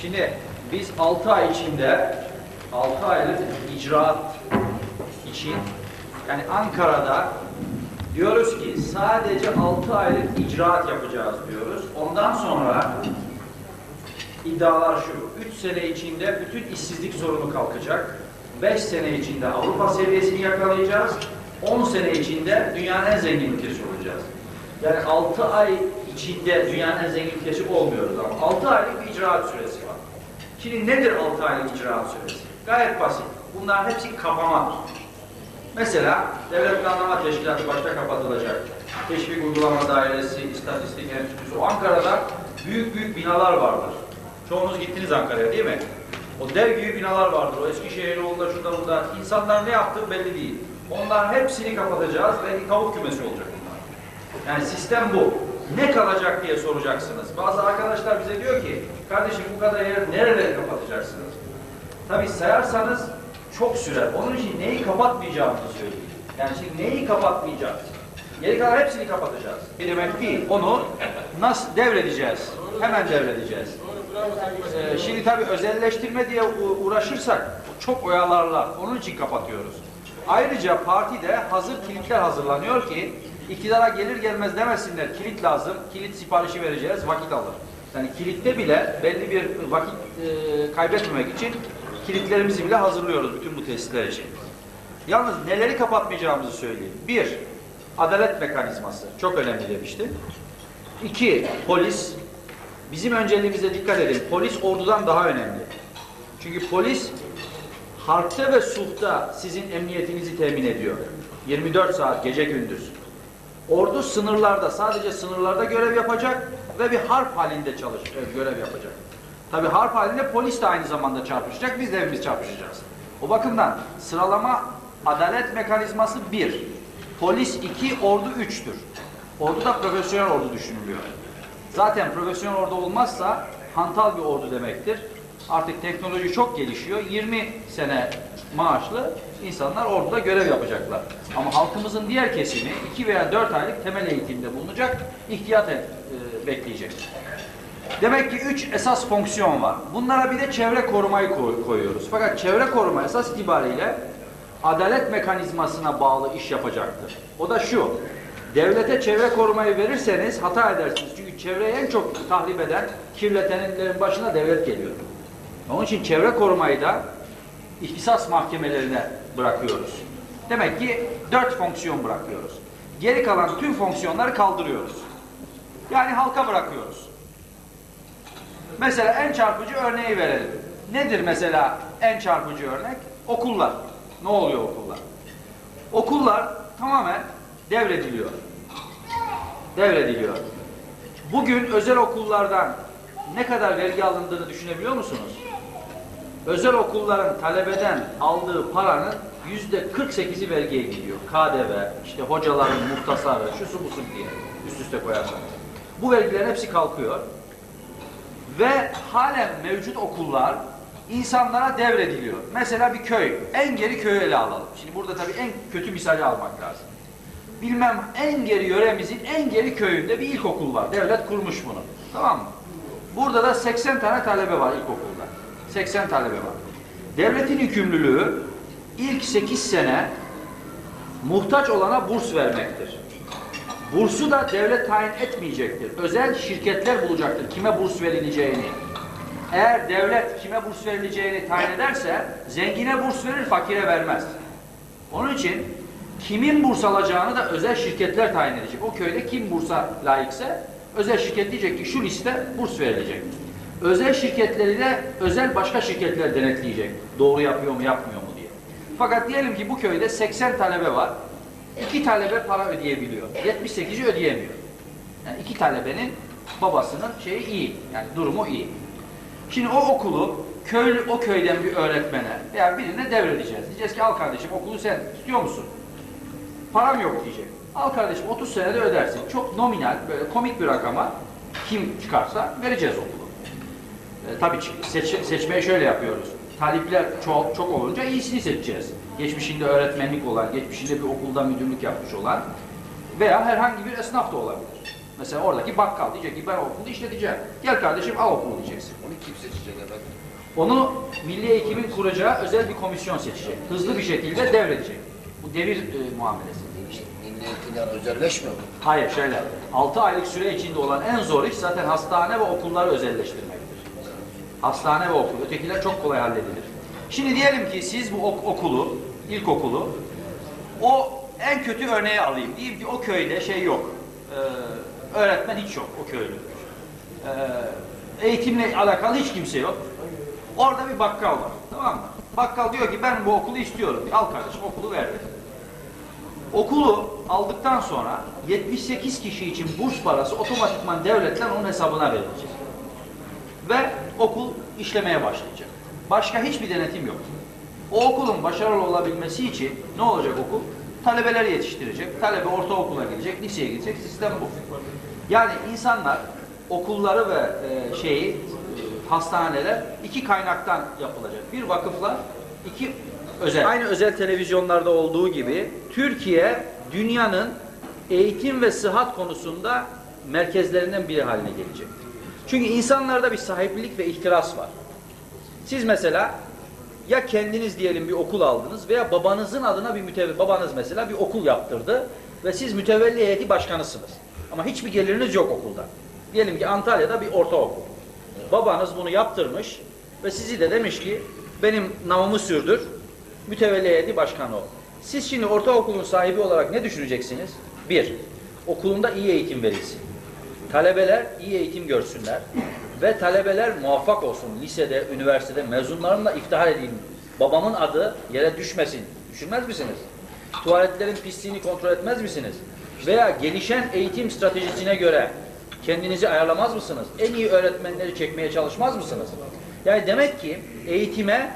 Şimdi biz 6 ay içinde 6 aylık icraat için yani Ankara'da diyoruz ki sadece 6 aylık icraat yapacağız diyoruz. Ondan sonra iddialar şu. 3 sene içinde bütün işsizlik sorunu kalkacak. 5 sene içinde Avrupa seviyesini yakalayacağız. 10 sene içinde dünyanın en zengin ülkesi olacağız. Yani 6 ay içinde dünyanın en zengin ülkesi olmuyoruz ama 6 aylık bir icraat süresi var. Şimdi nedir 6 aylık icraat süresi? Gayet basit. Bunların hepsi kapama. Mesela Devlet Planlama Teşkilatı başta kapatılacak. Teşvik Uygulama Dairesi, İstatistik Enstitüsü. O Ankara'da büyük büyük binalar vardır. Çoğunuz gittiniz Ankara'ya değil mi? O dev gibi binalar vardır. O Eskişehir yolunda, şurada burada. İnsanlar ne yaptığı belli değil. Onların hepsini kapatacağız ve tavuk kümesi olacak. Yani sistem bu. Ne kalacak diye soracaksınız. Bazı arkadaşlar bize diyor ki, kardeşim bu kadar yer nereleri kapatacaksınız? Tabii sayarsanız çok sürer. Onun için neyi kapatmayacağımızı söyleyeyim. Yani şimdi neyi kapatmayacağız? Geri kalan hepsini kapatacağız. Bir demek değil. Onu nasıl devredeceğiz? Hemen devredeceğiz. Ee, şimdi tabii özelleştirme diye uğraşırsak çok oyalarlar. Onun için kapatıyoruz. Ayrıca partide hazır kilitler hazırlanıyor ki iktidara gelir gelmez demesinler kilit lazım, kilit siparişi vereceğiz, vakit alır. Yani kilitte bile belli bir vakit e, kaybetmemek için kilitlerimizi bile hazırlıyoruz bütün bu tesisler için. Yalnız neleri kapatmayacağımızı söyleyeyim. Bir, adalet mekanizması. Çok önemli demiştim. İki, polis. Bizim önceliğimize dikkat edin. Polis ordudan daha önemli. Çünkü polis harpte ve sulhta sizin emniyetinizi temin ediyor. 24 saat gece gündüz. Ordu sınırlarda, sadece sınırlarda görev yapacak ve bir harp halinde çalış, e, görev yapacak. Tabi harp halinde polis de aynı zamanda çarpışacak, biz de hepimiz çarpışacağız. O bakımdan sıralama adalet mekanizması bir, polis iki, ordu üçtür. Ordu da profesyonel ordu düşünülüyor. Zaten profesyonel ordu olmazsa hantal bir ordu demektir. Artık teknoloji çok gelişiyor. 20 sene maaşlı insanlar orduda görev yapacaklar. Ama halkımızın diğer kesimi 2 veya 4 aylık temel eğitimde bulunacak, ihtiyat e, bekleyecek. Demek ki üç esas fonksiyon var. Bunlara bir de çevre korumayı koy- koyuyoruz. Fakat çevre koruma esas itibariyle adalet mekanizmasına bağlı iş yapacaktır. O da şu, devlete çevre korumayı verirseniz hata edersiniz. Çünkü çevreyi en çok tahrip eden, kirletenlerin başına devlet geliyor. Onun için çevre korumayı da ihtisas mahkemelerine bırakıyoruz. Demek ki dört fonksiyon bırakıyoruz. Geri kalan tüm fonksiyonları kaldırıyoruz. Yani halka bırakıyoruz. Mesela en çarpıcı örneği verelim. Nedir mesela en çarpıcı örnek? Okullar. Ne oluyor okullar? Okullar tamamen devrediliyor. Devrediliyor. Bugün özel okullardan ne kadar vergi alındığını düşünebiliyor musunuz? Özel okulların talebeden aldığı paranın yüzde 48'i vergiye gidiyor. KDV, işte hocaların muhtasarı, şusu busu diye üst üste koyarsanız. Bu vergilerin hepsi kalkıyor. Ve halen mevcut okullar insanlara devrediliyor. Mesela bir köy, en geri köyü ele alalım. Şimdi burada tabii en kötü misali almak lazım. Bilmem en geri yöremizin en geri köyünde bir ilkokul var. Devlet kurmuş bunu. Tamam mı? Burada da 80 tane talebe var ilkokulda. 80 talebe var. Devletin yükümlülüğü ilk 8 sene muhtaç olana burs vermektir. Bursu da devlet tayin etmeyecektir. Özel şirketler bulacaktır kime burs verileceğini. Eğer devlet kime burs verileceğini tayin ederse zengine burs verir, fakire vermez. Onun için kimin burs alacağını da özel şirketler tayin edecek. O köyde kim bursa layıksa özel şirket diyecek ki şu liste burs verilecek. Özel şirketleri de özel başka şirketler denetleyecek. Doğru yapıyor mu yapmıyor mu diye. Fakat diyelim ki bu köyde 80 talebe var. İki talebe para ödeyebiliyor. 78'i ödeyemiyor. Yani iki talebenin babasının şeyi iyi. Yani durumu iyi. Şimdi o okulu köylü o köyden bir öğretmene veya birine devredeceğiz. Diyeceğiz ki al kardeşim okulu sen istiyor musun? Param yok diyecek. Al kardeşim 30 senede ödersin. Çok nominal böyle komik bir rakama kim çıkarsa vereceğiz okulu. E, tabii seç, seçmeyi şöyle yapıyoruz. Talipler çok, çok olunca iyisini seçeceğiz. Geçmişinde öğretmenlik olan, geçmişinde bir okulda müdürlük yapmış olan veya herhangi bir esnaf da olabilir. Mesela oradaki bakkal diyecek ki ben okulu işleteceğim. Gel kardeşim al okulu diyeceksin. Onu kim seçecek efendim? Onu Milli Eğitim'in kuracağı özel bir komisyon seçecek. Hızlı bir şekilde devredecek. Bu devir e, muamelesi. Milli eğitimler özelleşmiyor mu? Hayır şöyle, 6 aylık süre içinde olan en zor iş zaten hastane ve okulları özelleştirmektir. Hastane ve okul, ötekiler çok kolay halledilir. Şimdi diyelim ki siz bu ok- okulu, ilkokulu, o en kötü örneği alayım. Diyeyim ki o köyde şey yok, ee, öğretmen hiç yok o köyde. Ee, eğitimle alakalı hiç kimse yok. Orada bir bakkal var, tamam mı? Bakkal diyor ki ben bu okulu istiyorum. Al kardeşim okulu verdi. Okulu aldıktan sonra 78 kişi için burs parası otomatikman devletten onun hesabına verilecek. Ve okul işlemeye başlayacak. Başka hiçbir denetim yok. O okulun başarılı olabilmesi için ne olacak okul? Talebeleri yetiştirecek. Talebe ortaokula gidecek, liseye gidecek. Sistem bu. Yani insanlar okulları ve e, şeyi hastaneler iki kaynaktan yapılacak. Bir vakıfla, iki özel. Aynı özel televizyonlarda olduğu gibi Türkiye dünyanın eğitim ve sıhhat konusunda merkezlerinden biri haline gelecek. Çünkü insanlarda bir sahiplilik ve ihtiras var. Siz mesela ya kendiniz diyelim bir okul aldınız veya babanızın adına bir mütevelli, babanız mesela bir okul yaptırdı ve siz mütevelli heyeti başkanısınız. Ama hiçbir geliriniz yok okuldan. Diyelim ki Antalya'da bir ortaokul. Babanız bunu yaptırmış ve sizi de demiş ki benim namımı sürdür, mütevelli heyeti başkanı ol. Siz şimdi ortaokulun sahibi olarak ne düşüneceksiniz? Bir, okulunda iyi eğitim verilsin. Talebeler iyi eğitim görsünler ve talebeler muvaffak olsun. Lisede, üniversitede mezunlarımla iftihar edeyim. Babamın adı yere düşmesin. Düşünmez misiniz? Tuvaletlerin pisliğini kontrol etmez misiniz? Veya gelişen eğitim stratejisine göre kendinizi ayarlamaz mısınız? En iyi öğretmenleri çekmeye çalışmaz mısınız? Yani demek ki eğitime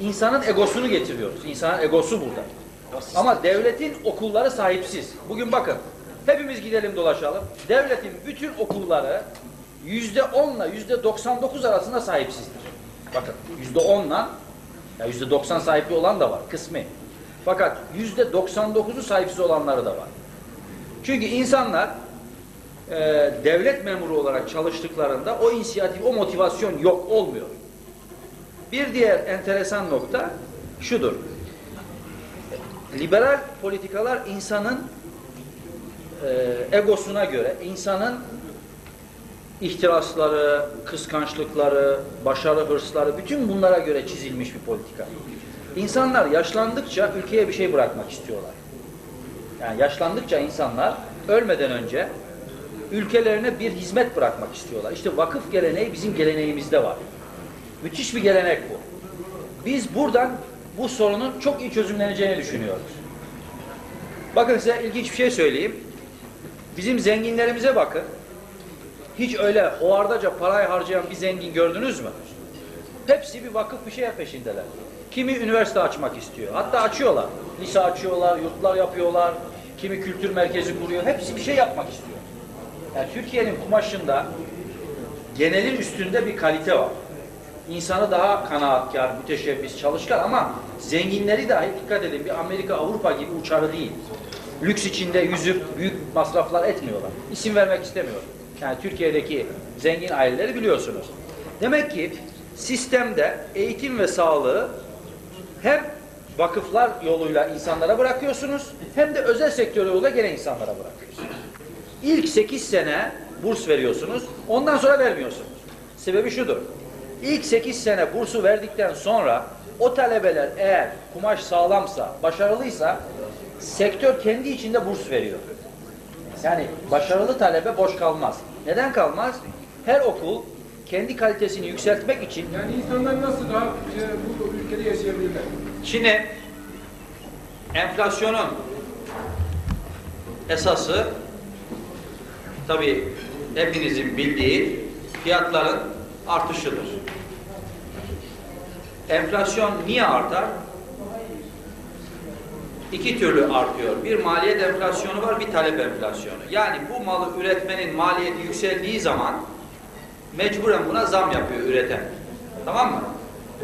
insanın egosunu getiriyoruz. İnsanın egosu burada. Ama devletin okulları sahipsiz. Bugün bakın hepimiz gidelim dolaşalım. Devletin bütün okulları yüzde onla yüzde 99 arasında sahipsizdir. Bakın yüzde onla yüzde 90 sahibi olan da var kısmi. Fakat yüzde 99'u sahipsiz olanları da var. Çünkü insanlar e, devlet memuru olarak çalıştıklarında o inisiyatif, o motivasyon yok olmuyor. Bir diğer enteresan nokta şudur. Liberal politikalar insanın e, egosuna göre, insanın ihtirasları, kıskançlıkları, başarı hırsları, bütün bunlara göre çizilmiş bir politika. İnsanlar yaşlandıkça ülkeye bir şey bırakmak istiyorlar. Yani yaşlandıkça insanlar ölmeden önce ülkelerine bir hizmet bırakmak istiyorlar. İşte vakıf geleneği bizim geleneğimizde var. Müthiş bir gelenek bu. Biz buradan bu sorunun çok iyi çözümleneceğini düşünüyoruz. Bakın size ilginç bir şey söyleyeyim. Bizim zenginlerimize bakın. Hiç öyle hovardaca parayı harcayan bir zengin gördünüz mü? Hepsi bir vakıf bir şey peşindeler. Kimi üniversite açmak istiyor. Hatta açıyorlar. Lise açıyorlar, yurtlar yapıyorlar. Kimi kültür merkezi kuruyor. Hepsi bir şey yapmak istiyor. Yani Türkiye'nin kumaşında genelin üstünde bir kalite var. İnsanı daha kanaatkar, müteşebbis, çalışkan ama zenginleri dahi dikkat edin bir Amerika, Avrupa gibi uçarı değil. Lüks içinde yüzüp büyük masraflar etmiyorlar. İsim vermek istemiyorum. Yani Türkiye'deki zengin aileleri biliyorsunuz. Demek ki sistemde eğitim ve sağlığı hem vakıflar yoluyla insanlara bırakıyorsunuz hem de özel sektör yoluyla gene insanlara bırakıyorsunuz. İlk 8 sene burs veriyorsunuz, ondan sonra vermiyorsunuz. Sebebi şudur. İlk 8 sene bursu verdikten sonra o talebeler eğer kumaş sağlamsa, başarılıysa sektör kendi içinde burs veriyor. Yani başarılı talebe boş kalmaz. Neden kalmaz? Her okul kendi kalitesini yükseltmek için Yani insanlar nasıl daha e, bu ülkede yaşayabilirler? Şimdi enflasyonun esası tabii hepinizin bildiği fiyatların artışıdır. Enflasyon niye artar? İki türlü artıyor. Bir maliyet enflasyonu var, bir talep enflasyonu. Yani bu malı üretmenin maliyeti yükseldiği zaman mecburen buna zam yapıyor üreten. Tamam mı?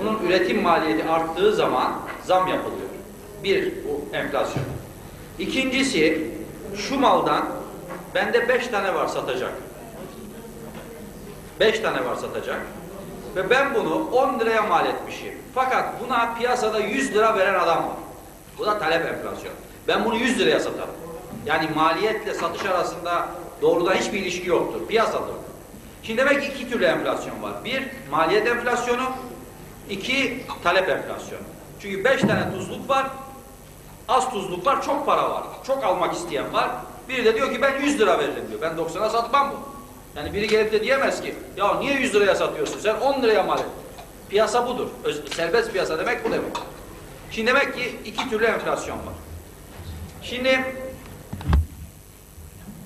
Bunun üretim maliyeti arttığı zaman zam yapılıyor. Bir, bu enflasyon. İkincisi, şu maldan Bende 5 tane var satacak. 5 tane var satacak. Ve ben bunu 10 liraya mal etmişim. Fakat buna piyasada 100 lira veren adam var. Bu da talep enflasyonu. Ben bunu 100 liraya satarım. Yani maliyetle satış arasında doğrudan hiçbir ilişki yoktur. Piyasadır. Şimdi demek ki iki türlü enflasyon var. Bir, maliyet enflasyonu. iki talep enflasyonu. Çünkü beş tane tuzluk var. Az tuzluk var, çok para var. Çok almak isteyen var. Biri de diyor ki ben 100 lira veririm diyor. Ben 90'a satmam bu. Yani biri gelip de diyemez ki ya niye 100 liraya satıyorsun sen 10 liraya mal et. Piyasa budur. Öz- serbest piyasa demek bu demek. Şimdi demek ki iki türlü enflasyon var. Şimdi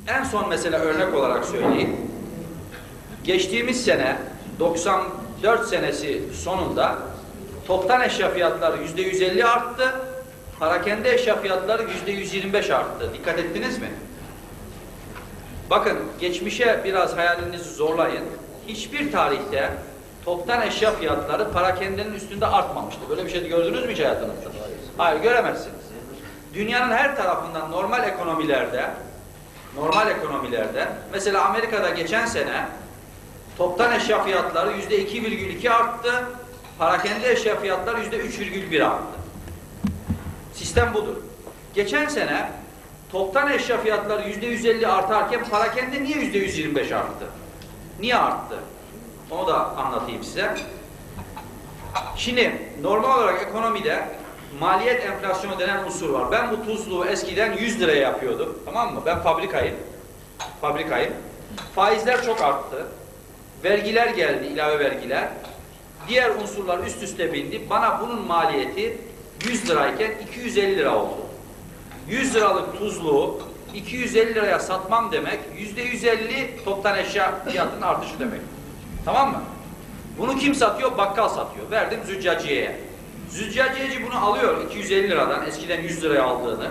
en son mesela örnek olarak söyleyeyim. Geçtiğimiz sene 94 senesi sonunda toptan eşya fiyatları yüzde 150 arttı. Parakende eşya fiyatları yüzde 125 arttı. Dikkat ettiniz mi? Bakın geçmişe biraz hayalinizi zorlayın. Hiçbir tarihte toptan eşya fiyatları parakendenin üstünde artmamıştı. Böyle bir şey gördünüz mü hiç hayatınızda? Hayır göremezsiniz. Dünyanın her tarafından normal ekonomilerde normal ekonomilerde mesela Amerika'da geçen sene toptan eşya fiyatları yüzde 2,2 arttı. Parakende eşya fiyatları yüzde 3,1 arttı. Sistem budur. Geçen sene toptan eşya fiyatları yüzde 150 artarken parakende niye yüzde 125 arttı? Niye arttı? Onu da anlatayım size. Şimdi normal olarak ekonomide maliyet enflasyonu denen unsur var. Ben bu tuzluğu eskiden 100 liraya yapıyordum. Tamam mı? Ben fabrikayım. Fabrikayım. Faizler çok arttı. Vergiler geldi, ilave vergiler. Diğer unsurlar üst üste bindi. Bana bunun maliyeti 100 lirayken 250 lira oldu. 100 liralık tuzluğu 250 liraya satmam demek %150 toptan eşya fiyatının artışı demek. Tamam mı? Bunu kim satıyor? Bakkal satıyor. Verdim züccaciyeye. Züccaciyeci bunu alıyor 250 liradan eskiden 100 liraya aldığını.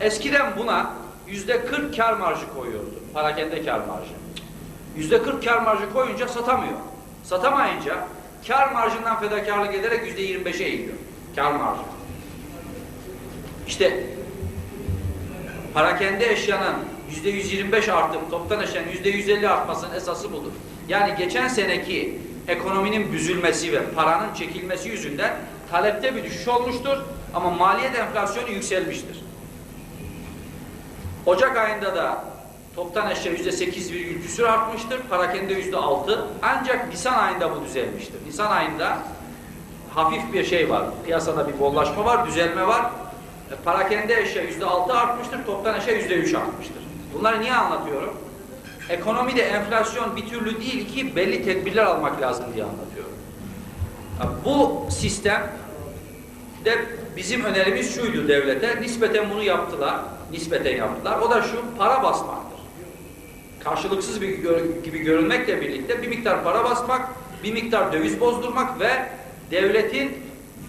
Eskiden buna yüzde 40 kar marjı koyuyordu. Parakende kar marjı. Yüzde 40 kar marjı koyunca satamıyor. Satamayınca kar marjından fedakarlık ederek yüzde 25'e eğiliyor. Kar marjı. İşte parakende eşyanın yüzde 125 artıp toptan eşyanın yüzde 150 artmasının esası budur. Yani geçen seneki ekonominin büzülmesi ve paranın çekilmesi yüzünden talepte bir düşüş olmuştur ama maliyet enflasyonu yükselmiştir. Ocak ayında da toptan eşya yüzde 8 virgül küsür artmıştır. Parakende yüzde 6. Ancak Nisan ayında bu düzelmiştir. Nisan ayında hafif bir şey var. Piyasada bir bollaşma var, düzelme var. E, Parakende eşya yüzde 6 artmıştır. Toptan eşya yüzde 3 artmıştır. Bunları niye anlatıyorum? Ekonomide enflasyon bir türlü değil ki belli tedbirler almak lazım diye anlatıyorum. Ya Bu sistem de bizim önerimiz şuydu devlete. Nispeten bunu yaptılar. Nispeten yaptılar. O da şu para basmaktır. Karşılıksız bir gör- gibi görünmekle birlikte bir miktar para basmak, bir miktar döviz bozdurmak ve devletin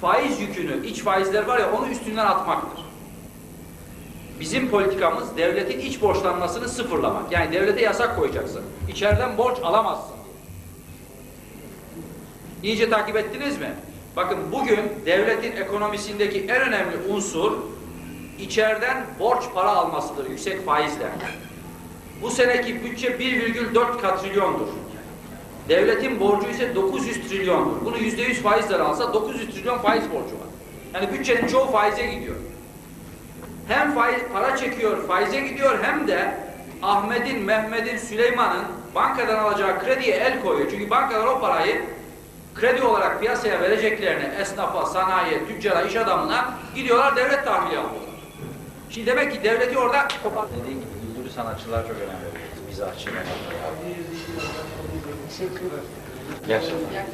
faiz yükünü, iç faizler var ya onu üstünden atmaktır. Bizim politikamız devletin iç borçlanmasını sıfırlamak. Yani devlete yasak koyacaksın. İçeriden borç alamazsın diye. İyice takip ettiniz mi? Bakın bugün devletin ekonomisindeki en önemli unsur içeriden borç para almasıdır yüksek faizle. Bu seneki bütçe 1,4 katrilyondur. Devletin borcu ise 900 trilyondur. Bunu %100 faizle alsa 900 trilyon faiz borcu var. Yani bütçenin çoğu faize gidiyor. Hem faiz, para çekiyor, faize gidiyor hem de Ahmet'in, Mehmet'in, Süleyman'ın bankadan alacağı krediye el koyuyor. Çünkü bankalar o parayı kredi olarak piyasaya vereceklerini esnafa, sanayiye, tüccara, iş adamına gidiyorlar devlet tahvili alıyorlar. Şimdi demek ki devleti orada kopar. Dediğim gibi güldürü sanatçılar çok önemli. Mizahçılar. Gerçekten.